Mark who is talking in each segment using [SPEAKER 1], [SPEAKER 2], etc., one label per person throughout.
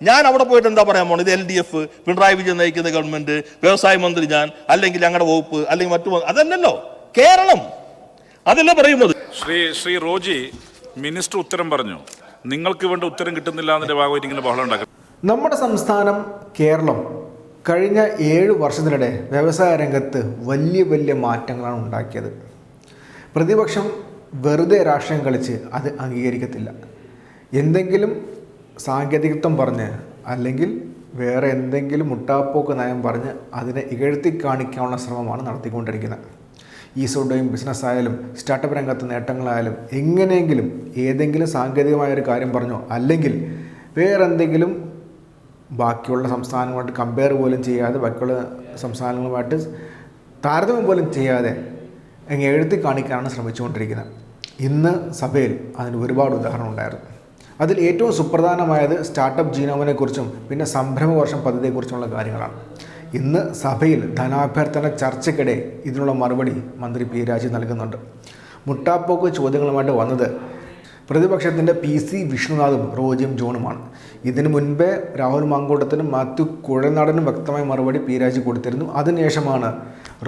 [SPEAKER 1] ഞാൻ അവിടെ പോയിട്ട് എന്താ പറയാൻ പോണത്? ഇത് L D F Pinarayi Vijayan നയിക്കുന്ന ഗവൺമെന്റ് വ്യവസായ മന്ത്രി ഞാൻ അല്ലെങ്കിൽ ഞങ്ങളുടെ വകുപ്പ് അല്ലെങ്കിൽ മറ്റു അതല്ലല്ലോ. കേരളം. അതല്ല പറയുന്നത്.
[SPEAKER 2] ശ്രീ ശ്രീ റോജി മിനിസ്റ്റർ ഉത്തരം പറഞ്ഞു. നിങ്ങൾക്ക് വേണ്ട ഉത്തരം കിട്ടുന്നില്ല എന്നതിന്റെ ഭാഗമായിട്ട് ഇങ്ങനെ ബഹളം ഉണ്ടാക്കും
[SPEAKER 3] നമ്മുടെ സംസ്ഥാനം കേരളം കഴിഞ്ഞ ഏഴ് വർഷത്തിനിടെ വ്യവസായ രംഗത്ത് വലിയ വലിയ മാറ്റങ്ങളാണ് ഉണ്ടാക്കിയത്. പ്രതിപക്ഷം വെറുതെ രാഷ്ട്രീയം കളിച്ച് അത് അംഗീകരിക്കത്തില്ല. എന്തെങ്കിലും സാങ്കേതികത്വം പറഞ്ഞ് അല്ലെങ്കിൽ വേറെ എന്തെങ്കിലും മുട്ടാപ്പോക്ക് നയം പറഞ്ഞ് അതിനെ ഇകഴ്ത്തി കാണിക്കാനുള്ള ശ്രമമാണ് നടത്തിക്കൊണ്ടിരിക്കുന്നത്. ഈസോഡയും ബിസിനസ് ആയാലും സ്റ്റാർട്ടപ്പ് രംഗത്ത് നേട്ടങ്ങളായാലും എങ്ങനെയെങ്കിലും ഏതെങ്കിലും സാങ്കേതികമായ ഒരു കാര്യം പറഞ്ഞോ അല്ലെങ്കിൽ വേറെ എന്തെങ്കിലും ബാക്കിയുള്ള സംസ്ഥാനങ്ങളുമായിട്ട് കമ്പയർ പോലും ചെയ്യാതെ ബാക്കിയുള്ള സംസ്ഥാനങ്ങളുമായിട്ട് താരതമ്യം പോലും ചെയ്യാതെ അങ്ങ് എഴുത്തി കാണിക്കാനാണ് ശ്രമിച്ചുകൊണ്ടിരിക്കുന്നത്. ഇന്ന് സഭയിൽ അതിന് ഒരുപാട് ഉദാഹരണം ഉണ്ടായിരുന്നു. അതിൽ ഏറ്റവും സുപ്രധാനമായത് സ്റ്റാർട്ടപ്പ് ജീനോമിനെക്കുറിച്ചും പിന്നെ സംരംഭ വർഷം പദ്ധതിയെക്കുറിച്ചുമുള്ള കാര്യങ്ങളാണ്. ഇന്ന് സഭയിൽ ധനാഭ്യർത്ഥന ചർച്ചയ്ക്കിടെ ഇതിനുള്ള മറുപടി മന്ത്രി പി രാജി നൽകുന്നുണ്ട്. മുട്ടാപ്പോക്ക് ചോദ്യങ്ങളുമായിട്ട് വന്നത് പ്രതിപക്ഷത്തിന്റെ പി സി വിഷ്ണുനാഥും റോജിയും ജോണുമാണ്. ഇതിനു മുൻപേ രാഹുൽ മാങ്കൂട്ടത്തിനും മാത്യു കുഴൽനാടനും വ്യക്തമായ മറുപടി പി രാജി കൊടുത്തിരുന്നു. അതിനുശേഷമാണ്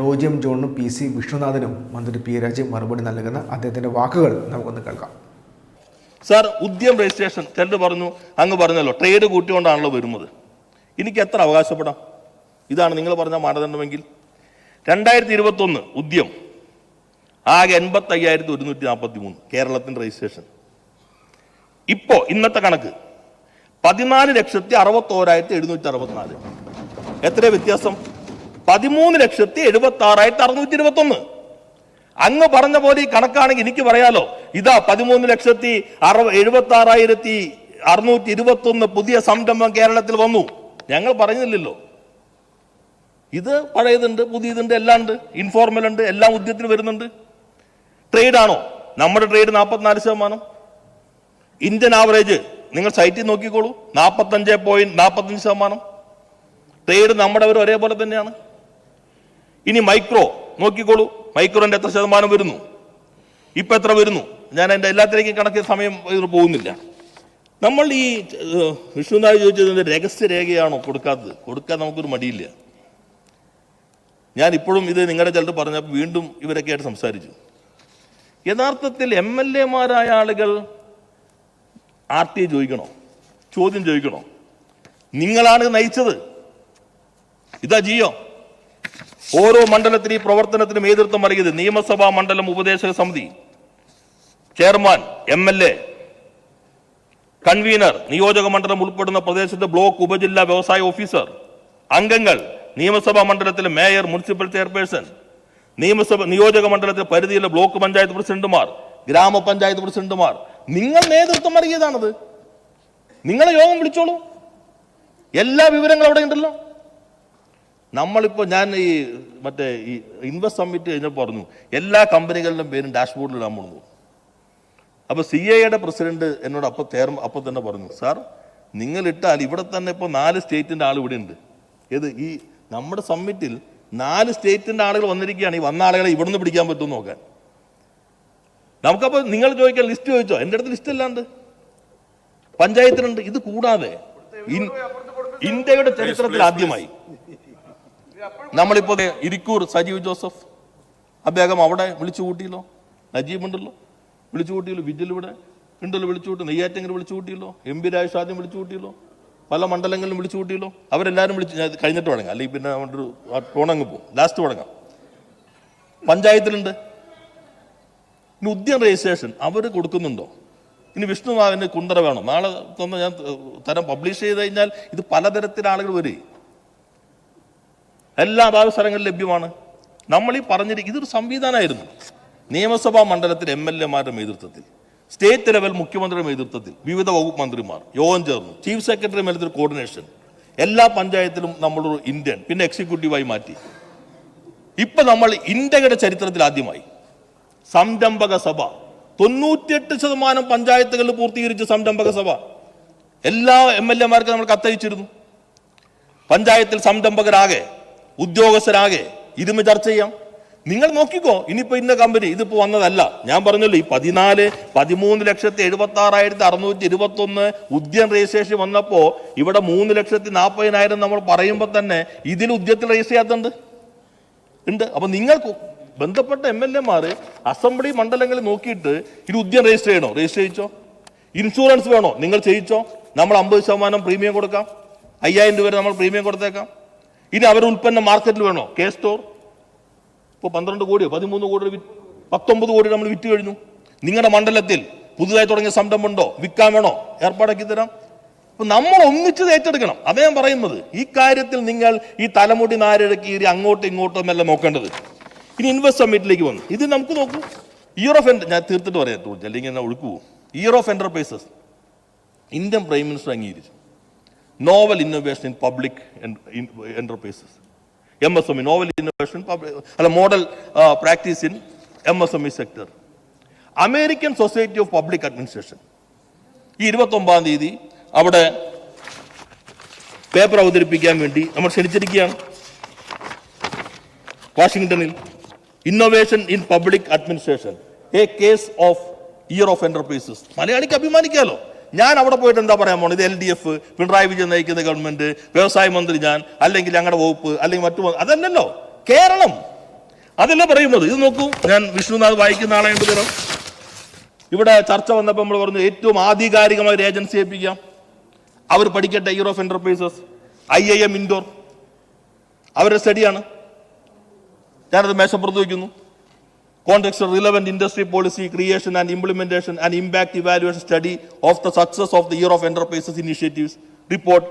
[SPEAKER 3] റോജിയും ജോണിനും പി സി വിഷ്ണുനാഥനും മന്ത്രി പി രാജി മറുപടി നൽകുന്ന അദ്ദേഹത്തിന്റെ വാക്കുകൾ നമുക്കൊന്ന് കേൾക്കാം.
[SPEAKER 1] സാർ ഉദ്യം രജിസ്ട്രേഷൻ ചിലർ പറഞ്ഞു അങ്ങ് പറഞ്ഞല്ലോ ട്രേഡ് കൂട്ടിക്കൊണ്ടാണല്ലോ വരുന്നത്. എനിക്ക് എത്ര അവകാശപ്പെടാം? ഇതാണ് നിങ്ങൾ പറഞ്ഞ മാനദണ്ഡമെങ്കിൽ. രണ്ടായിരത്തി ഇരുപത്തൊന്ന് ഉദ്യം. ആകെ എൺപത്തി അയ്യായിരത്തി ഒരുന്നൂറ്റി നാൽപ്പത്തി മൂന്ന് കേരളത്തിന്റെ രജിസ്ട്രേഷൻ. ഇപ്പോൾ ഇന്നത്തെ കണക്ക്. പതിനാല് ലക്ഷത്തി അറുപത്തോരായിരത്തി എഴുന്നൂറ്റി അറുപത്തിനാല് എത്ര വ്യത്യാസം? പതിമൂന്ന് ലക്ഷത്തി എഴുപത്തി ആറായിരത്തി അറുന്നൂറ്റി ഇരുപത്തി ഒന്ന് അങ്ങ് പറഞ്ഞ പോലെ ഈ കണക്കാണെങ്കിൽ എനിക്ക് പറയാലോ. ഇതാ പതിമൂന്ന് ലക്ഷത്തി അറുപ എഴുപത്തി ആറായിരത്തി അറുന്നൂറ്റി ഇരുപത്തി ഒന്ന് പുതിയ സംരംഭം കേരളത്തിൽ വന്നു. ഞങ്ങൾ പറഞ്ഞില്ലല്ലോ. ഇത് പഴയതുണ്ട് പുതിയതുണ്ട് എല്ലാം ഉണ്ട് ഇൻഫോർമൽ ഉണ്ട് എല്ലാം ഉദ്യത്തിന് വരുന്നുണ്ട്. ട്രേഡ് ആണോ നമ്മുടെ ട്രേഡ് നാൽപ്പത്തിനാല് ശതമാനം. ഇന്ത്യൻ ആവറേജ് നിങ്ങൾ സൈറ്റിൽ നോക്കിക്കോളൂ. നാൽപ്പത്തഞ്ച് പോയിന്റ് നാൽപ്പത്തഞ്ച് ശതമാനം. ട്രേഡ് നമ്മുടെ ഒരു ഒരേപോലെ തന്നെയാണ്. ഇനി മൈക്രോ നോക്കിക്കോളൂ. മൈക്രോന്റെ എത്ര ശതമാനം വരുന്നു? ഇപ്പൊ എത്ര വരുന്നു? ഞാൻ എന്റെ എല്ലാത്തിലേക്കും കണക്കിയ സമയം ഇത് പോകുന്നില്ല. നമ്മൾ ഈ വിഷ്ണുനാഥ് ചോദിച്ചതിന്റെ രഹസ്യരേഖയാണോ കൊടുക്കാത്തത്? കൊടുക്കാൻ നമുക്കൊരു മടിയില്ല. ഞാൻ ഇപ്പോഴും ഇത് നിങ്ങളുടെ ചിലത് പറഞ്ഞപ്പോൾ വീണ്ടും ഇവരൊക്കെ ആയിട്ട് സംസാരിച്ചു. യഥാർത്ഥത്തിൽ എം എൽ എമാരായ ആളുകൾ ആർ ടി ചോദിക്കണോ? ചോദ്യം ചോദിക്കണോ? നിങ്ങളാണ് നയിച്ചത്? ഇതാ ജിയോ. ഓരോ മണ്ഡലത്തിന് ഈ പ്രവർത്തനത്തിനും നേതൃത്വം നൽകിയത് നിയമസഭാ മണ്ഡലം ഉപദേശക സമിതി. Chairman M L A convener നിയോജക മണ്ഡലം ഉൾപ്പെടുന്ന പ്രദേശത്തെ ബ്ലോക്ക് ഉപജില്ലാ വ്യവസായ ഓഫീസർ അംഗങ്ങൾ നിയമസഭാ മണ്ഡലത്തിലെ മേയർ മുനിസിപ്പൽ ചെയർപേഴ്സൺ നിയമസഭ നിയോജക മണ്ഡലത്തിലെ പരിധിയിലെ ബ്ലോക്ക് പഞ്ചായത്ത് പ്രസിഡന്റുമാർ ഗ്രാമപഞ്ചായത്ത് പ്രസിഡന്റുമാർ. നിങ്ങൾ നേതൃത്വം നൽകിയതാണത്. നിങ്ങളെ യോഗം വിളിച്ചോളൂ. എല്ലാ വിവരങ്ങളും അവിടെ ഉണ്ടല്ലോ. നമ്മളിപ്പോൾ ഞാൻ ഈ മറ്റേ ഈ ഇൻവെസ്റ്റ് സമ്മിറ്റ് കഴിഞ്ഞപ്പോൾ പറഞ്ഞു എല്ലാ കമ്പനികളുടെയും പേരും ഡാഷ്ബോർഡിൽ ഇടാൻ പോകുന്നു അപ്പോൾ സി എയുടെ പ്രസിഡന്റ് എന്നോട് അപ്പോൾ ചേർന്ന് അപ്പോൾ തന്നെ പറഞ്ഞു സാർ നിങ്ങൾ ഇട്ടാൽ ഇവിടെ തന്നെ ഇപ്പോൾ നാല് സ്റ്റേറ്റിന്റെ ആൾ ഇവിടെ ഉണ്ട്. ഏത് ഈ നമ്മുടെ സമ്മിറ്റിൽ നാല് സ്റ്റേറ്റിന്റെ ആളുകൾ വന്നിരിക്കുകയാണ് ഈ വന്ന ആളുകളെ ഇവിടുന്ന് പിടിക്കാൻ പറ്റുമെന്ന് നോക്കാൻ. നമുക്കപ്പോൾ നിങ്ങൾ ചോദിക്കാൻ ലിസ്റ്റ് ചോദിച്ചോ? എന്റെ അടുത്ത് ലിസ്റ്റ് അല്ലാണ്ട് പഞ്ചായത്തിനുണ്ട് ഇത് കൂടാതെ. ഇന്ത്യയുടെ ചരിത്രത്തിൽ ആദ്യമായി. നമ്മളിപ്പോ ഇരിക്കൂർ സജീവ് ജോസഫ്. അദ്ദേഹം അവിടെ വിളിച്ചു കൂട്ടിയല്ലോ. നജീബ് ഉണ്ടല്ലോ. വിളിച്ചു കൂട്ടിയല്ലോ. വിജിൽ ഇവിടെ ഉണ്ടല്ലോ വിളിച്ചു കൂട്ടി. നെയ്യാറ്റെങ്കിലും വിളിച്ചു കൂട്ടിയല്ലോ. എം പി രാജേഷ് ആദ്യം വിളിച്ചു കൂട്ടിയല്ലോ. പല മണ്ഡലങ്ങളിലും വിളിച്ചു കൂട്ടിയല്ലോ. അവരെല്ലാവരും വിളിച്ച് കഴിഞ്ഞിട്ട് തുടങ്ങാം. അല്ലെങ്കിൽ പിന്നെ നമ്മുടെ ഒരു ടോണങ്ങ് പോകും. ലാസ്റ്റ് തുടങ്ങാം. പഞ്ചായത്തിലുണ്ട്. ഇനി ഉദ്യം രജിസ്ട്രേഷൻ അവർ കൊടുക്കുന്നുണ്ടോ? ഇനി വിഷ്ണുനാഥിന് കുണ്ടറ വേണം? നാളെ തന്നെ ഞാൻ തരം പബ്ലിഷ് ചെയ്ത് കഴിഞ്ഞാൽ ഇത് പലതരത്തിൽ ആളുകൾ വരും. എല്ലാ സ്ഥലങ്ങളിലും ലഭ്യമാണ്. നമ്മൾ ഈ പറഞ്ഞിരിക്കും ഇതൊരു സംവിധാനമായിരുന്നു. നിയമസഭാ മണ്ഡലത്തിൽ എം എൽ എമാരുടെ നേതൃത്വത്തിൽ സ്റ്റേറ്റ് ലെവൽ മുഖ്യമന്ത്രിയുടെ നേതൃത്വത്തിൽ വിവിധ വകുപ്പ് മന്ത്രിമാർ യോഗം ചേർന്നു ചീഫ് സെക്രട്ടറി മേലത്തിൽ കോർഡിനേഷൻ എല്ലാ പഞ്ചായത്തിലും നമ്മളൊരു ഇന്ത്യൻ പിന്നെ എക്സിക്യൂട്ടീവായി മാറ്റി. ഇപ്പം നമ്മൾ ഇന്ത്യയുടെ ചരിത്രത്തിൽ ആദ്യമായി സംരംഭക സഭ തൊണ്ണൂറ്റിയെട്ട് ശതമാനം പഞ്ചായത്തുകളിൽ പൂർത്തീകരിച്ച സംരംഭക സഭ. എല്ലാ എം എൽ എമാർക്കും നമ്മൾ കത്തയച്ചിരുന്നു. പഞ്ചായത്തിൽ സംരംഭകരാകെ ഉദ്യോഗസ്ഥരാകെ. ഇരുന്ന് ചർച്ച ചെയ്യാം. നിങ്ങൾ നോക്കിക്കോ ഇനിയിപ്പോ ഇന്ന കമ്പനി ഇതിപ്പോ വന്നതല്ല. ഞാൻ പറഞ്ഞല്ലോ ഈ പതിനാല് പതിമൂന്ന് ലക്ഷത്തി എഴുപത്തി ആറായിരത്തി അറുന്നൂറ്റി ഇരുപത്തി ഒന്ന് ഉദ്യം രജിസ്ട്രേഷൻ വന്നപ്പോ ഇവിടെ മൂന്ന് ലക്ഷത്തി നാൽപ്പതിനായിരം നമ്മൾ പറയുമ്പോൾ തന്നെ ഇതിൽ ഉദ്യത്തിൽ രജിസ്റ്റർ ചെയ്യാത്തുണ്ട് ഉണ്ട്. അപ്പൊ നിങ്ങൾക്ക് ബന്ധപ്പെട്ട എം എൽ എമാർ അസംബ്ലി മണ്ഡലങ്ങളിൽ നോക്കിയിട്ട് ഇത് ഉദ്യം രജിസ്റ്റർ ചെയ്യണോ? രജിസ്റ്റർ ചെയ്യിച്ചോ? ഇൻഷുറൻസ് വേണോ? നിങ്ങൾ ചെയ്യിച്ചോ? നമ്മൾ അമ്പത് ശതമാനം പ്രീമിയം കൊടുക്കാം. അയ്യായിരം രൂപ നമ്മൾ പ്രീമിയം കൊടുത്തേക്കാം. ഇനി അവരുടെ ഉൽപ്പന്നം മാർക്കറ്റിൽ വേണോ? കെ സ്റ്റോർ ഇപ്പോൾ പന്ത്രണ്ട് കോടിയോ പതിമൂന്ന് കോടിയോ പത്തൊമ്പത് കോടി നമ്മൾ വിറ്റ് കഴിഞ്ഞു. നിങ്ങളുടെ മണ്ഡലത്തിൽ പുതുതായി തുടങ്ങിയ സംരംഭമുണ്ടോ വിൽക്കാൻ വേണോ? ഏർപ്പാടാക്കി തരാം. അപ്പൊ നമ്മൾ ഒന്നിച്ച് ഏറ്റെടുക്കണം. ഞാൻ പറയുന്നത്. ഈ കാര്യത്തിൽ നിങ്ങൾ ഈ തലമുടി നാരിഴക്കി അങ്ങോട്ടും ഇങ്ങോട്ടും എല്ലാം നോക്കേണ്ടത്. ഇനി ഇൻവെസ്റ്റ് സമ്മിറ്റിലേക്ക് വന്നു. ഇത് നമുക്ക് നോക്കൂ. ഇയർ ഓഫ് എന്റെ ഞാൻ തീർത്തിട്ട് പറയാം. അല്ലെങ്കിൽ ഞാൻ ഒഴുക്കുവോ year of enterprises Indian prime minister അംഗീകരിച്ചു. Novel innovation in public enterprises M S M E novel innovation അല്ല model practice in M S M E sector American society of public administration ഈ ഇരുപത്തൊമ്പതാം തീയതി അവിടെ പേപ്പർ അവതരിപ്പിക്കാൻ വേണ്ടി നമ്മൾ ക്ഷണിച്ചിരിക്കുകയാണ്. വാഷിംഗ്ടണിൽ. Innovation in public administration a case of year of enterprises മലയാളിക്ക് അഭിമാനിക്കാലോ? ഞാൻ അവിടെ പോയിട്ട് എന്താ പറയാൻ പോണത്? ഇത് L D F Pinarayi Vijayan നയിക്കുന്ന ഗവൺമെന്റ് വ്യവസായ മന്ത്രി ഞാൻ അല്ലെങ്കിൽ ഞങ്ങളുടെ വകുപ്പ് അല്ലെങ്കിൽ മറ്റു അതല്ലല്ലോ. കേരളം. അതല്ല പറയുന്നത്. ഇത് നോക്കൂ. ഞാൻ വിഷ്ണുനാഥ് വായിക്കുന്ന ആളെ തരാം. ഇവിടെ ചർച്ച വന്നപ്പോൾ നമ്മൾ പറഞ്ഞു ഏറ്റവും ആധികാരികമായ ഒരു ഏജൻസി ഏൽപ്പിക്കാം. അവർ പഠിക്കട്ടെ year of enterprises I I M Indore അവരുടെ സ്റ്റഡിയാണ് ഞാനത് മേശപ്പുറത്ത് വയ്ക്കുന്നു context relevant industry policy creation and implementation and impact evaluation study of the success of the year of enterprises initiatives report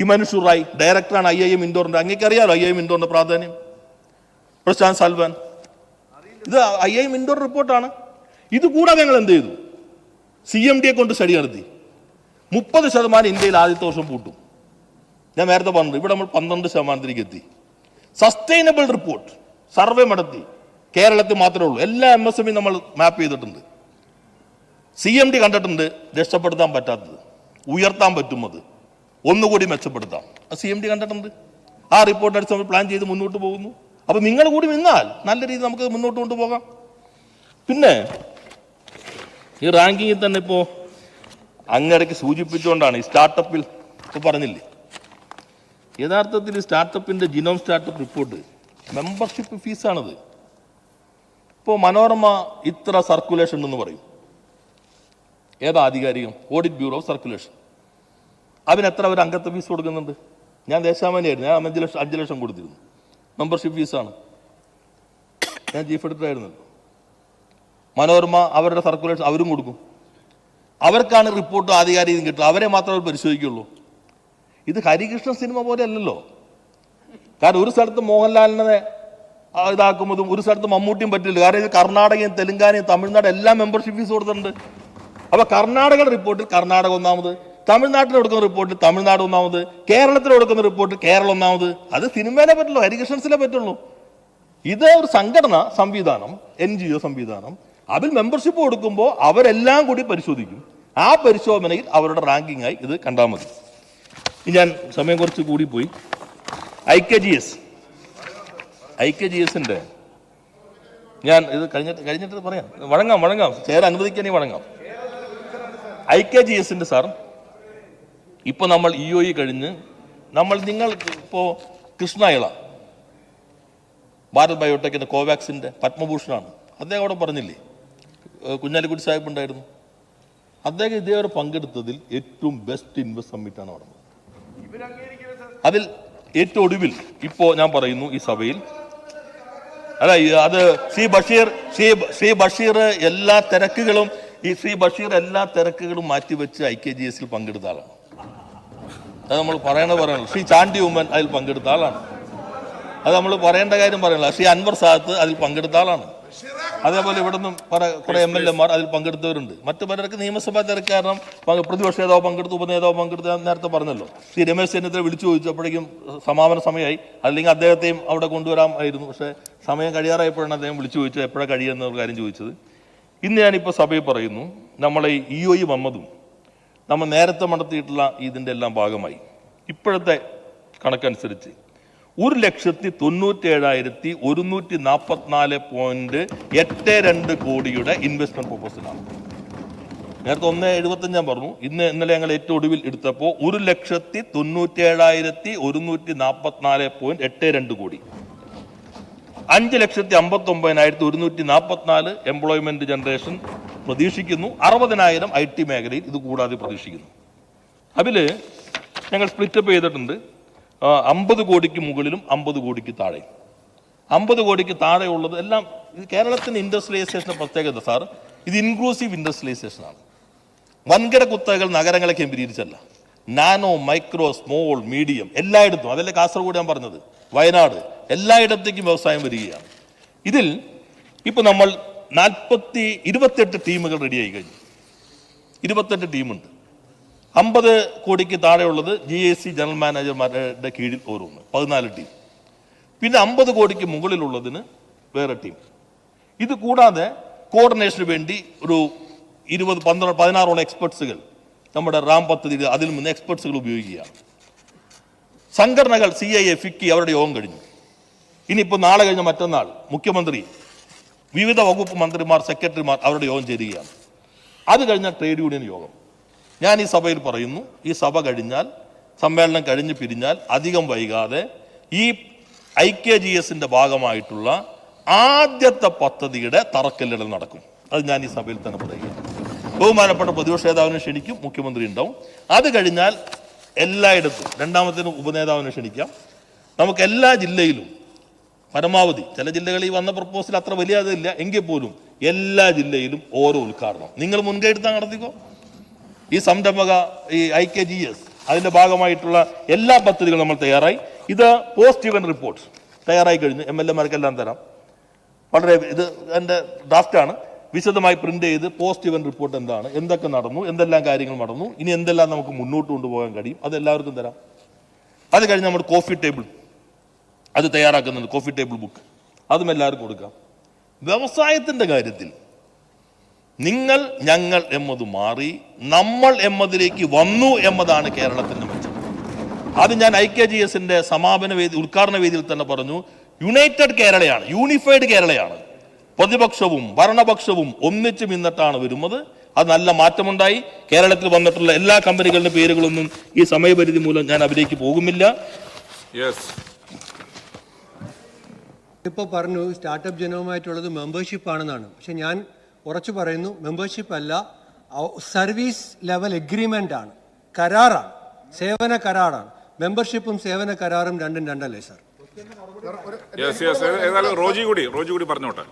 [SPEAKER 1] Himanshu Rai ഡയറക്ടറാണ് I I M ഇൻഡോറിന്റെ അങ്ങേക്ക് അറിയാലോ I I M ഇൻഡോറിന്റെ പ്രാധാന്യം പ്രശാന്ത് സൽവാൻ ഇത് ഐ ഐ എം ഇൻഡോർ റിപ്പോർട്ടാണ് ഇത് കൂടാതെ ഞങ്ങൾ എന്ത് ചെയ്തു? സി എം ഡിയെ കൊണ്ട് സ്റ്റഡി നടത്തി. മുപ്പത് ശതമാനം ഇന്ത്യയിൽ ആദ്യത്തെ വർഷം പൂട്ടും. ഞാൻ നേരത്തെ പറഞ്ഞു ഇവിടെ നമ്മൾ പന്ത്രണ്ട് ശതമാനത്തിലേക്ക് എത്തി. സസ്റ്റൈനബിൾ റിപ്പോർട്ട് സർവേ നടത്തി. കേരളത്തിൽ മാത്രമേ ഉള്ളൂ. എല്ലാ എം എസ് എം ഇ നമ്മൾ മാപ്പ് ചെയ്തിട്ടുണ്ട്. സി എം ഡി കണ്ടിട്ടുണ്ട് രക്ഷപ്പെടുത്താൻ പറ്റാത്തത്. ഉയർത്താൻ പറ്റും അത്. ഒന്നുകൂടി മെച്ചപ്പെടുത്താം. സി എം ഡി കണ്ടിട്ടുണ്ട്. ആ റിപ്പോർട്ട് അടിച്ച് നമ്മൾ പ്ലാൻ ചെയ്ത് മുന്നോട്ട് പോകുന്നു. അപ്പോൾ നിങ്ങൾ കൂടി നിന്നാൽ നല്ല രീതിയിൽ നമുക്ക് മുന്നോട്ട് കൊണ്ടുപോകാം. പിന്നെ ഈ റാങ്കിങ്ങിൽ തന്നെ ഇപ്പോൾ അങ്ങടയ്ക്ക് സൂചിപ്പിച്ചുകൊണ്ടാണ് ഈ സ്റ്റാർട്ടപ്പിൽ ഇപ്പോൾ പറഞ്ഞില്ലേ? യഥാർത്ഥത്തിൽ സ്റ്റാർട്ടപ്പിന്റെ ജിനോം സ്റ്റാർട്ടപ്പ് റിപ്പോർട്ട് മെമ്പർഷിപ്പ് ഫീസാണത് ഇപ്പോൾ മനോരമ ഇത്ര സർക്കുലേഷൻ ഉണ്ടെന്ന് പറയും. ഏതാ ആധികാരികം? ഓഡിറ്റ് ബ്യൂറോ ഓഫ് സർക്കുലേഷൻ അതിന് എത്ര അവർ അംഗത്വ ഫീസ് കൊടുക്കുന്നുണ്ട്? ഞാൻ ദേശാമാനിയായിരുന്നു ഞാൻ അഞ്ച് ലക്ഷം അഞ്ച് ലക്ഷം കൊടുത്തിരുന്നു. മെമ്പർഷിപ്പ് ഫീസാണ് ഞാൻ ചീഫ് എഡിറ്റർ ആയിരുന്നല്ലോ. മനോരമ അവരുടെ സർക്കുലേഷൻ അവരും കൊടുക്കും. അവർക്കാണ് റിപ്പോർട്ട് ആധികാരികം കിട്ടുക. അവരെ മാത്രമേ അവർ പരിശോധിക്കുള്ളൂ. ഇത് ഹരികൃഷ്ണ സിനിമ പോലെ അല്ലല്ലോ. കാരണം ഒരു സ്ഥലത്ത് മോഹൻലാലിനെ ഇതാക്കുന്നതും ഒരു സ്ഥലത്ത് മമ്മൂട്ടിയും പറ്റില്ല. കാരണം കർണാടകയും തെലുങ്കാനയും തമിഴ്നാട് എല്ലാം മെമ്പർഷിപ്പ് ഫീസ് കൊടുത്തിട്ടുണ്ട്. അപ്പൊ കർണാടകയുടെ റിപ്പോർട്ടിൽ കർണാടക ഒന്നാമത് തമിഴ്നാട്ടിൽ കൊടുക്കുന്ന റിപ്പോർട്ടിൽ തമിഴ്നാട് ഒന്നാമത് കേരളത്തിൽ കൊടുക്കുന്ന റിപ്പോർട്ടിൽ കേരളം ഒന്നാമത്. അത് സിനിമയിലെ പറ്റുള്ളൂ ഹരികൃഷ്ണൻസിലെ പറ്റുള്ളൂ. ഇത് ഒരു സംഘടന സംവിധാനം എൻ ജി ഒ സംവിധാനം. അതിൽ മെമ്പർഷിപ്പ് കൊടുക്കുമ്പോൾ അവരെല്ലാം കൂടി പരിശോധിക്കും. ആ പരിശോധനയിൽ അവരുടെ റാങ്കിങ് ആയി ഇത് കണ്ടാൽ മതി. ഞാൻ സമയം കുറച്ച് കൂടി പോയി. I K G S. I K G ഞാൻ ഇത് കഴിഞ്ഞിട്ട് കഴിഞ്ഞിട്ട് പറയാം. വഴങ്ങാം വഴങ്ങാം. ചേരാൻ അനുവദിക്കാനേ വഴങ്ങാം. ഐ കെ ജി എസിന്റെ സാർ. ഇപ്പൊ നമ്മൾ ഇ ഒ ഇ കഴിഞ്ഞ് നമ്മൾ നിങ്ങൾ ഇപ്പോ കൃഷ്ണയിള ഭാരത് ബയോടെക്കിന്റെ കോവാക്സിന്റെ പത്മഭൂഷണാണ്. അദ്ദേഹം അവിടെ പറഞ്ഞില്ലേ? കുഞ്ഞാലിക്കുട്ടി സാഹിബ് ഉണ്ടായിരുന്നു. അദ്ദേഹം ഇതേവരെ പങ്കെടുത്തതിൽ ഏറ്റവും ബെസ്റ്റ് ഇൻവെസ്റ്റ് സമ്മിറ്റ് ആണ് നടന്നത് അതിൽ ഏറ്റവും ഒടുവിൽ ഇപ്പോ ഞാൻ പറയുന്നു ഈ സഭയിൽ അല്ല അത് C Basheer C C Basheer എല്ലാ തിരക്കുകളും ഈ സി ബഷീർ എല്ലാ തിരക്കുകളും മാറ്റിവെച്ച് ഐ കെ ജി എസിൽ പങ്കെടുത്ത ആളാണ്. അത് നമ്മൾ പറയണ പറയണല്ലോ. ശ്രീ ചാണ്ടി ഉമ്മൻ അതിൽ പങ്കെടുത്ത ആളാണ്. അത് നമ്മൾ പറയേണ്ട കാര്യം പറയുന്നില്ല ശ്രീ അൻവർ സാദത്ത് അതിൽ പങ്കെടുത്ത ആളാണ്. അതേപോലെ ഇവിടുന്ന് കുറെ എം എൽ എമാർ അതിൽ പങ്കെടുത്തവരുണ്ട്. മറ്റു പലർക്ക് നിയമസഭാ തിരക്ക് കാരണം പ്രതിപക്ഷ നേതാവ് പങ്കെടുത്തു ഉപനേതാവ് പങ്കെടുത്തു നേരത്തെ പറഞ്ഞല്ലോ. ഈ രമേശ് ചെന്നിത്തല വിളിച്ചു ചോദിച്ചപ്പോഴേക്കും സമാപന സമയമായി. അല്ലെങ്കിൽ അദ്ദേഹത്തെയും അവിടെ കൊണ്ടുവരാമായിരുന്നു പക്ഷേ സമയം കഴിയാറായപ്പോഴാണ് അദ്ദേഹം വിളിച്ചു ചോദിച്ചത് എപ്പോഴാണ് കഴിയുന്ന കാര്യം ചോദിച്ചത്. ഇന്ന് ഞാനിപ്പോൾ സഭയിൽ പറയുന്നു നമ്മളെ ഇ ഒ ഇ മമ്മദും നമ്മൾ നേരത്തെ നടത്തിയിട്ടുള്ള ഇതിന്റെ എല്ലാം ഭാഗമായി. ഇപ്പോഴത്തെ കണക്കനുസരിച്ച് ഒരു ലക്ഷത്തി തൊണ്ണൂറ്റി ഏഴായിരത്തി ഒരുന്നൂറ്റി നാൽപ്പത്തിനാല് പോയിന്റ് എട്ട് രണ്ട് കോടിയുടെ ഇൻവെസ്റ്റ്മെന്റ് പ്രൊപ്പോസലാണ് നേരത്തെ ഒന്ന് എഴുപത്തഞ്ച് ഞാൻ പറഞ്ഞു. ഇന്ന് ഇന്നലെ ഞങ്ങൾ ഏറ്റവും ഒടുവിൽ എടുത്തപ്പോൾ ഒരു ലക്ഷത്തി തൊണ്ണൂറ്റി ഏഴായിരത്തി ഒരുന്നൂറ്റി നാൽപ്പത്തിനാല് പോയിന്റ് എട്ട് രണ്ട് കോടി. അഞ്ച് ലക്ഷത്തി അമ്പത്തി ഒമ്പതിനായിരത്തി ഒരുന്നൂറ്റി നാൽപ്പത്തിനാല് എംപ്ലോയ്മെന്റ് ജനറേഷൻ പ്രതീക്ഷിക്കുന്നു. അറുപതിനായിരം ഐ ടി മേഖലയിൽ ഇത് കൂടാതെ പ്രതീക്ഷിക്കുന്നു. അതിൽ ഞങ്ങൾ സ്പ്ലിറ്റപ്പ് ചെയ്തിട്ടുണ്ട്. അമ്പത് കോടിക്ക് മുകളിലും അമ്പത് കോടിക്ക് താഴെ അമ്പത് കോടിക്ക് താഴെയുള്ളത് എല്ലാം ഇത് ഇൻഡസ്ട്രിയലൈസേഷന്റെ ഇൻഡസ്ട്രിയലൈസേഷന്റെ പ്രത്യേകത സാർ ഇത് ഇൻക്ലൂസീവ് ഇൻഡസ്ട്രിയലൈസേഷൻ ആണ്. വൻകിട കുത്തകൾ നഗരങ്ങളെ കേന്ദ്രീകരിച്ചല്ല. നാനോ മൈക്രോ സ്മോൾ മീഡിയം എല്ലായിടത്തും അതല്ലേ കാസർഗോഡ് ഞാൻ പറഞ്ഞത് വയനാട് എല്ലായിടത്തേക്കും വ്യവസായം വരികയാണ്. ഇതിൽ ഇപ്പോൾ നമ്മൾ നാൽപ്പത്തി ഇരുപത്തെട്ട് ടീമുകൾ റെഡിയായി കഴിഞ്ഞു. ഇരുപത്തെട്ട് ടീമുണ്ട്. അമ്പത് കോടിക്ക് താഴെയുള്ളത് ജി എസ് സി ജനറൽ മാനേജർമാരുടെ കീഴിൽ ഓരോന്ന് പതിനാല് ടീം പിന്നെ അമ്പത് കോടിക്ക് മുകളിലുള്ളതിന് വേറെ ടീം ഇത് കൂടാതെ കോർഡിനേഷന് വേണ്ടി ഒരു ഇരുപത് പന്ത്രണ്ട് പതിനാറോളം എക്സ്പെർട്സുകൾ നമ്മുടെ റാം പദ്ധതിയിൽ അതിൽ നിന്ന് എക്സ്പെർട്സുകൾ ഉപയോഗിക്കുകയാണ്. സംഘടനകൾ സി ഐ എ ഫിക്കി അവരുടെ യോഗം കഴിഞ്ഞു. ഇനിയിപ്പോൾ നാളെ കഴിഞ്ഞ മറ്റന്നാൾ മുഖ്യമന്ത്രി വിവിധ വകുപ്പ് മന്ത്രിമാർ സെക്രട്ടറിമാർ അവരുടെ യോഗം ചേരുകയാണ്. അത് കഴിഞ്ഞ ട്രേഡ് യൂണിയൻ യോഗം. ഞാൻ ഈ സഭയിൽ പറയുന്നു ഈ സഭ കഴിഞ്ഞാൽ സമ്മേളനം കഴിഞ്ഞ് പിരിഞ്ഞാൽ അധികം വൈകാതെ ഈ ഐ കെ ജി എസിന്റെ ഭാഗമായിട്ടുള്ള ആദ്യത്തെ പദ്ധതിയുടെ തറക്കല്ലിടൽ നടക്കും. അത് ഞാൻ ഈ സഭയിൽ തന്നെ പറയുകയാണ്. ബഹുമാനപ്പെട്ട പ്രതിപക്ഷ നേതാവിനെ ക്ഷണിക്കും മുഖ്യമന്ത്രി ഉണ്ടാവും. അത് കഴിഞ്ഞാൽ എല്ലായിടത്തും രണ്ടാമത്തെ ഉപനേതാവിനെ ക്ഷണിക്കാം. നമുക്ക് എല്ലാ ജില്ലയിലും പരമാവധി ചില ജില്ലകളിൽ വന്ന പ്രപ്പോസൽ അത്ര വലിയ അതില്ല എങ്കിൽ പോലും എല്ലാ ജില്ലയിലും ഓരോ ഉദ്ഘാടനം. നിങ്ങൾ മുൻകൈ എടുത്താൽ നടത്തിക്കോ? ഈ സംരംഭക ഈ ഐ കെ ജി എസ് അതിന്റെ ഭാഗമായിട്ടുള്ള എല്ലാ പദ്ധതികളും നമ്മൾ തയ്യാറായി. ഇത് പോസ്റ്റ് ഇവന്റ് റിപ്പോർട്ട് തയ്യാറായി കഴിഞ്ഞു. എം എൽ എമാർക്കെല്ലാം തരാം. വളരെ ഇത് എന്റെ ഡ്രാഫ്റ്റാണ് വിശദമായി പ്രിന്റ് ചെയ്ത് പോസ്റ്റ് ഇവന്റ് റിപ്പോർട്ട് എന്താണ് എന്തൊക്കെ നടന്നു എന്തെല്ലാം കാര്യങ്ങൾ നടന്നു ഇനി എന്തെല്ലാം നമുക്ക് മുന്നോട്ട് കൊണ്ടുപോകാൻ കഴിയും അത് എല്ലാവർക്കും തരാം. അത് കഴിഞ്ഞ് നമ്മുടെ കോഫി ടേബിൾ അത് തയ്യാറാക്കുന്നുണ്ട് കോഫി ടേബിൾ ബുക്ക് അതും എല്ലാവർക്കും കൊടുക്കാം. വ്യവസായത്തിന്റെ കാര്യത്തിൽ നിങ്ങൾ ഞങ്ങൾ എന്നത് മാറി നമ്മൾ എന്നതിലേക്ക് വന്നു എന്നതാണ് കേരളത്തിന്റെ മെച്ചം അത് ഞാൻ ഐ കെ ജി എസിന്റെ സമാപന വേദി ഉദ്ഘാടന വേദിയിൽ തന്നെ പറഞ്ഞു യുണൈറ്റഡ് കേരളയാണ് യൂണിഫൈഡ് കേരളയാണ്. പ്രതിപക്ഷവും ഭരണപക്ഷവും ഒന്നിച്ച് നിന്നിട്ടാണ് വരുന്നത്. അത് നല്ല മാറ്റമുണ്ടായി. കേരളത്തിൽ വന്നിട്ടുള്ള എല്ലാ കമ്പനികളുടെ പേരുകളൊന്നും ഈ സമയപരിധി മൂലം ഞാൻ അതിലേക്ക് പോകുമില്ല.
[SPEAKER 2] യെസ്
[SPEAKER 4] ഇപ്പോൾ പറഞ്ഞു സ്റ്റാർട്ടപ്പ് ജനവുമായിട്ടുള്ളത് മെമ്പർഷിപ്പ് ആണെന്നാണ് പക്ഷെ ഞാൻ ഉറച്ചു പറയുന്നു മെമ്പർഷിപ്പ് അല്ല സർവീസ് ലെവൽ എഗ്രിമെന്റ് ആണ്. കരാറാണ്. സേവന കരാറാണ്. മെമ്പർഷിപ്പും സേവന കരാറും രണ്ടും രണ്ടല്ലേ സാർ
[SPEAKER 2] റോജി കൂടി റോജി കൂടി പറഞ്ഞോട്ടെ.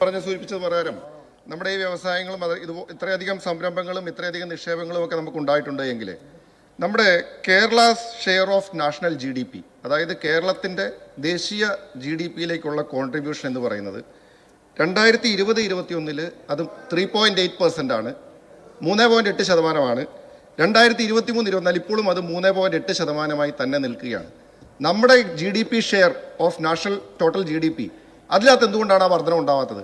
[SPEAKER 5] പറഞ്ഞ സൂചിപ്പിച്ചത് പ്രകാരം നമ്മുടെ ഈ വ്യവസായങ്ങളും അത് ഇത് ഇത്രയധികം സംരംഭങ്ങളും ഇത്രയധികം നിക്ഷേപങ്ങളും ഒക്കെ നമുക്ക് ഉണ്ടായിട്ടുണ്ട് എങ്കിൽ നമ്മുടെ Kerala share of national G D P അതായത് കേരളത്തിന്റെ ദേശീയ ജി ഡി പിയിലേക്കുള്ള കോൺട്രിബ്യൂഷൻ എന്ന് പറയുന്നത് രണ്ടായിരത്തി ഇരുപത് ഇരുപത്തി ഒന്നിൽ അത് ത്രീ പോയിന്റ് എയ്റ്റ് പെർസെന്റ് ആണ്. മൂന്ന് പോയിന്റ് എട്ട് ശതമാനമാണ്. രണ്ടായിരത്തി ഇരുപത്തി മൂന്ന് ഇരുപത്തിനാല് ഇപ്പോഴും അത് മൂന്ന് പോയിന്റ് എട്ട് ശതമാനമായി തന്നെ നിൽക്കുകയാണ്. നമ്മുടെ G D P share of national total G D P അതിനകത്ത് എന്തുകൊണ്ടാണ് ആ വർധന ഉണ്ടാവാത്തത്?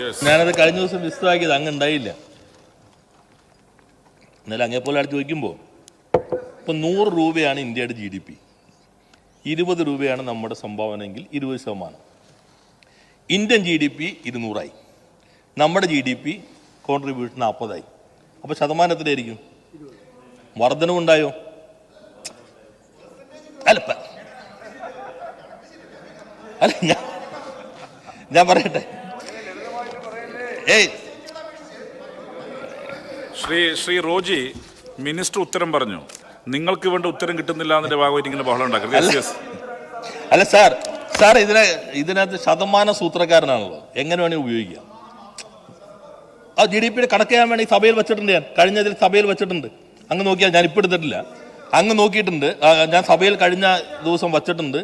[SPEAKER 2] യെസ്
[SPEAKER 1] ഞാനത് കഴിഞ്ഞ ദിവസം വിശദമാക്കിയത് അങ്ങ് ഉണ്ടായില്ല. എന്നാലും അങ്ങേപ്പോലെ അടുത്ത് ചോദിക്കുമ്പോൾ ഇപ്പൊ നൂറ് രൂപയാണ് ഇന്ത്യയുടെ ജി ഡി പി ഇരുപത് രൂപയാണ് നമ്മുടെ സംഭാവന എങ്കിൽ ഇരുപത് ശതമാനം. ഇന്ത്യൻ ജി ഡി പി ഇരുന്നൂറായി. നമ്മുടെ ജി ഡി പി കോൺട്രിബ്യൂഷൻ നാൽപ്പതായി അപ്പൊ ശതമാനത്തിലായിരിക്കും വർധനവുണ്ടായോ അല്ല അല്ല ഞാൻ ഞാൻ പറയട്ടെ. ഏയ്.
[SPEAKER 2] ശ്രീ ശ്രീ റോജി മിനിസ്റ്റർ ഉത്തരം പറഞ്ഞു. നിങ്ങൾക്ക് വേണ്ട ഉത്തരം കിട്ടുന്നില്ല എന്നതിന്റെ ഭാഗമായിട്ട് ഇങ്ങനെ ബഹളം ഉണ്ടാക്കരുത്.
[SPEAKER 1] അല്ല സാർ സാർ ഇതിനെ ഇതിനകത്ത് ശതമാന സൂത്രക്കാരനാണല്ലോ എങ്ങനെ വേണമെങ്കിൽ ഉപയോഗിക്കാം. ആ ജി ഡി പിയുടെ കണക്ക് ചെയ്യാൻ വേണ്ടി സഭയിൽ വെച്ചിട്ടുണ്ട് ഞാൻ. കഴിഞ്ഞതിൽ സഭയിൽ വെച്ചിട്ടുണ്ട്. അങ്ങ് നോക്കിയാൽ ഞാൻ ഇപ്പോൾ എടുത്തിട്ടില്ല. അങ്ങ് നോക്കിയിട്ടുണ്ട്. ഞാൻ സഭയിൽ കഴിഞ്ഞ ദിവസം വച്ചിട്ടുണ്ട്.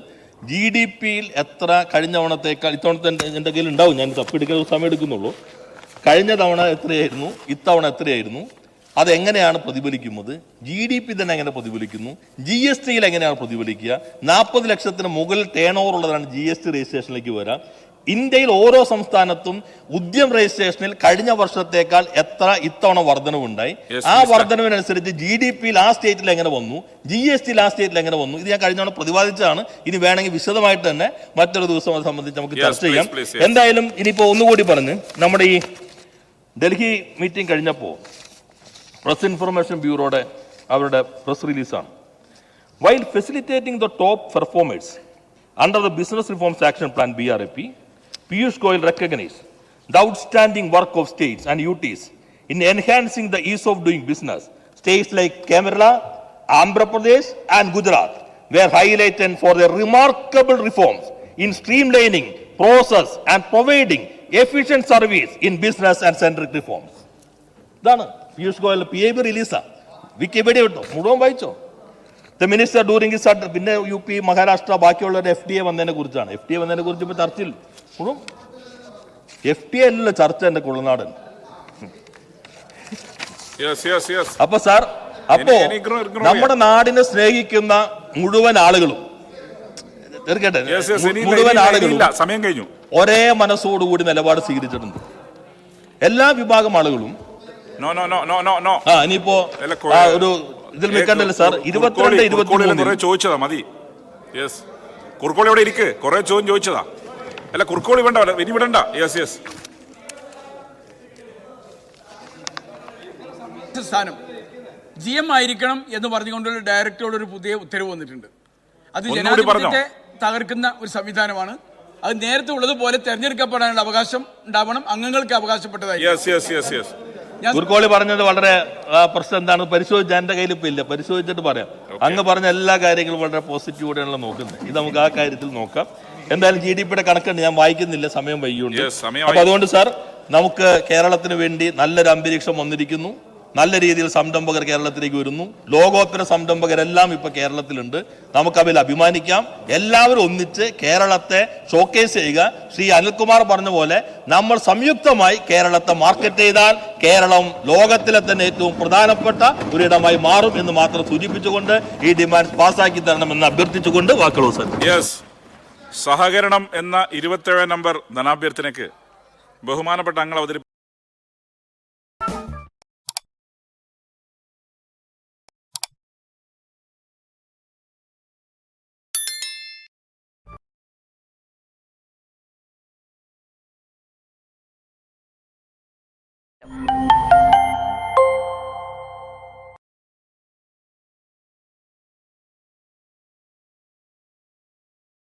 [SPEAKER 1] ജി ഡി പിയിൽ എത്ര കഴിഞ്ഞ തവണത്തേക്കാൾ ഇത്തവണത്തെ എന്റെ കയ്യിൽ ഉണ്ടാവും. ഞാൻ തപ്പിയെടുക്കാൻ സമയം എടുക്കുന്നുള്ളൂ. കഴിഞ്ഞ തവണ എത്രയായിരുന്നു? ഇത്തവണ എത്രയായിരുന്നു? അതെങ്ങനെയാണ് പ്രതിഫലിക്കുന്നത്? ജി ഡി പി തന്നെ എങ്ങനെ പ്രതിഫലിക്കുന്നു? ജി എസ് ടിയിൽ എങ്ങനെയാണ് പ്രതിഫലിക്കുക? നാൽപ്പത് ലക്ഷത്തിന് മുകളിൽ ടേൺ ഓവർ ഉള്ളതാണ് ജി എസ് ടി രജിസ്ട്രേഷനിലേക്ക് വരാം. ഇന്ത്യയിൽ ഓരോ സംസ്ഥാനത്തും ഉദ്യം രജിസ്ട്രേഷനിൽ കഴിഞ്ഞ വർഷത്തേക്കാൾ എത്ര ഇത്തവണ വർധനവുണ്ടായി? ആ. വർധനവിനനുസരിച്ച് ജി ഡി പിയിൽ ആ സ്റ്റേറ്റിൽ എങ്ങനെ വന്നു? ജി എസ് ടിയിൽ ആ സ്റ്റേറ്റിൽ എങ്ങനെ വന്നു? ഇത് ഞാൻ കഴിഞ്ഞ തവണ പ്രതിപാദിച്ചതാണ്. ഇനി വേണമെങ്കിൽ വിശദമായിട്ട് തന്നെ മറ്റൊരു ദിവസം അത് സംബന്ധിച്ച് നമുക്ക് ചർച്ച ചെയ്യാം. എന്തായാലും ഇനിയിപ്പോ ഒന്നുകൂടി പറഞ്ഞ് നമ്മുടെ ഈ ഡൽഹി മീറ്റിംഗ് കഴിഞ്ഞപ്പോൾ പ്രസ് ഇൻഫർമേഷൻ ബ്യൂറോയുടെ അവരുടെ press റിലീസാണ് While facilitating the top performers under the Business Reforms Action Plan BRAP, Piyush Goyal recognized the outstanding work of states and UTs in enhancing the ease of doing business. States like Kerala, Andhra Pradesh, and Gujarat were highlighted for their remarkable reforms in streamlining process and providing efficient service in business and centric reforms. ഇതാണ് Piyush Goyal P I B റിലീസാ Wikipedia കിട്ടും മുഴുവൻ വായിച്ചോ? The minister during is പിന്നെ U P Maharashtra ബാക്കിയുള്ളവരുടെ F D A വന്നതിനെ കുറിച്ചാണ്. F D A വന്നതിനെ കുറിച്ച് ഇപ്പൊ ചർച്ചയിൽ മുഴുവൻ? എഫ് ഡി എ അല്ലല്ലോ ചർച്ച എന്റെ കുളനാടൻ. അപ്പൊ സാർ അപ്പോ നമ്മുടെ നാടിനെ സ്നേഹിക്കുന്ന മുഴുവൻ ആളുകളും തീർക്കട്ടെ? മുഴുവൻ ആളുകളും
[SPEAKER 2] സമയം കഴിഞ്ഞു.
[SPEAKER 1] ഒരേ മനസ്സോടുകൂടി നിലപാട് സ്വീകരിച്ചിട്ടുണ്ട്. എല്ലാ വിഭാഗം ആളുകളും ആ ഇനിയിപ്പോ
[SPEAKER 2] അല്ല,
[SPEAKER 1] ആ, ഒരു ഇതിൽ നിൽക്കണ്ടല്ലോ സാർ? ഇരുപത്തിരണ്ട് ഇരുപത്തി
[SPEAKER 2] കുറെ
[SPEAKER 1] മൂന്നിൽ
[SPEAKER 2] ചോദിച്ചതാ മതി. യെസ് കുറുക്കോളി ഇവിടെ ഇരിക്ക്? കുറെ ചോദ്യം ചോദിച്ചതാ. അല്ല കുറുക്കോളി വേണ്ട ഇനി വിടണ്ട. യെസ് യെസ്
[SPEAKER 6] സ്ഥാനം ജി എം ആയിരിക്കണം എന്ന് പറഞ്ഞുകൊണ്ടുള്ള ഡയറക്ടറോട് ഒരു പുതിയ ഉത്തരവ് വന്നിട്ടുണ്ട്. അത് ജനാധിപത്യത്തെ തകർക്കുന്ന ഒരു സംവിധാനമാണ്. അത് നേരത്തെ ഉള്ളതുപോലെ തെരഞ്ഞെടുക്കപ്പെടാനുള്ള അവകാശം ഉണ്ടാവണം അംഗങ്ങൾക്ക് അവകാശപ്പെട്ടതായി
[SPEAKER 1] കുർക്കോളി പറഞ്ഞത് വളരെ പ്രശ്നം എന്താണ്? പരിശോധിച്ച് എന്റെ കയ്യിൽ ഇപ്പൊ ഇല്ല. പരിശോധിച്ചിട്ട് പറയാം. അങ്ങ് പറഞ്ഞ എല്ലാ കാര്യങ്ങളും വളരെ പോസിറ്റീവോടെയാണല്ലോ നോക്കുന്നത്. ഇത് നമുക്ക് ആ കാര്യത്തിൽ നോക്കാം. എന്തായാലും ജി ഡി പിയുടെ കണക്കുണ്ട് ഞാൻ വായിക്കുന്നില്ല. സമയം വൈകിയുണ്ട്. അപ്പൊ അതുകൊണ്ട് സാർ നമുക്ക് കേരളത്തിന് വേണ്ടി നല്ലൊരു അന്തരീക്ഷം വന്നിരിക്കുന്നു. നല്ല രീതിയിൽ സംരംഭകർ കേരളത്തിലേക്ക് വരുന്നു. ലോകോത്തര സംരംഭകരെല്ലാം ഇപ്പൊ കേരളത്തിലുണ്ട്. നമുക്ക് അതിൽ അഭിമാനിക്കാം. എല്ലാവരും ഒന്നിച്ച് കേരളത്തെ ഷോക്കേസ് ചെയ്യുക. ശ്രീ അനിൽകുമാർ പറഞ്ഞ പോലെ നമ്മൾ സംയുക്തമായി കേരളത്തെ മാർക്കറ്റ് ചെയ്താൽ കേരളം ലോകത്തിലെ തന്നെ ഏറ്റവും പ്രധാനപ്പെട്ട ഒരിടമായി മാറും എന്ന് മാത്രം സൂചിപ്പിച്ചുകൊണ്ട് ഈ ഡിമാൻഡ് പാസ്സാക്കി തരണമെന്ന് അഭ്യർത്ഥിച്ചുകൊണ്ട് വാക്കുകൾ
[SPEAKER 2] യെസ് സഹകരണം എന്ന ഇരുപത്തേഴ് നമ്പർ ധനാഭ്യർത്ഥനയ്ക്ക് ബഹുമാനപ്പെട്ട അംഗങ്ങൾ അവതരിപ്പിച്ച.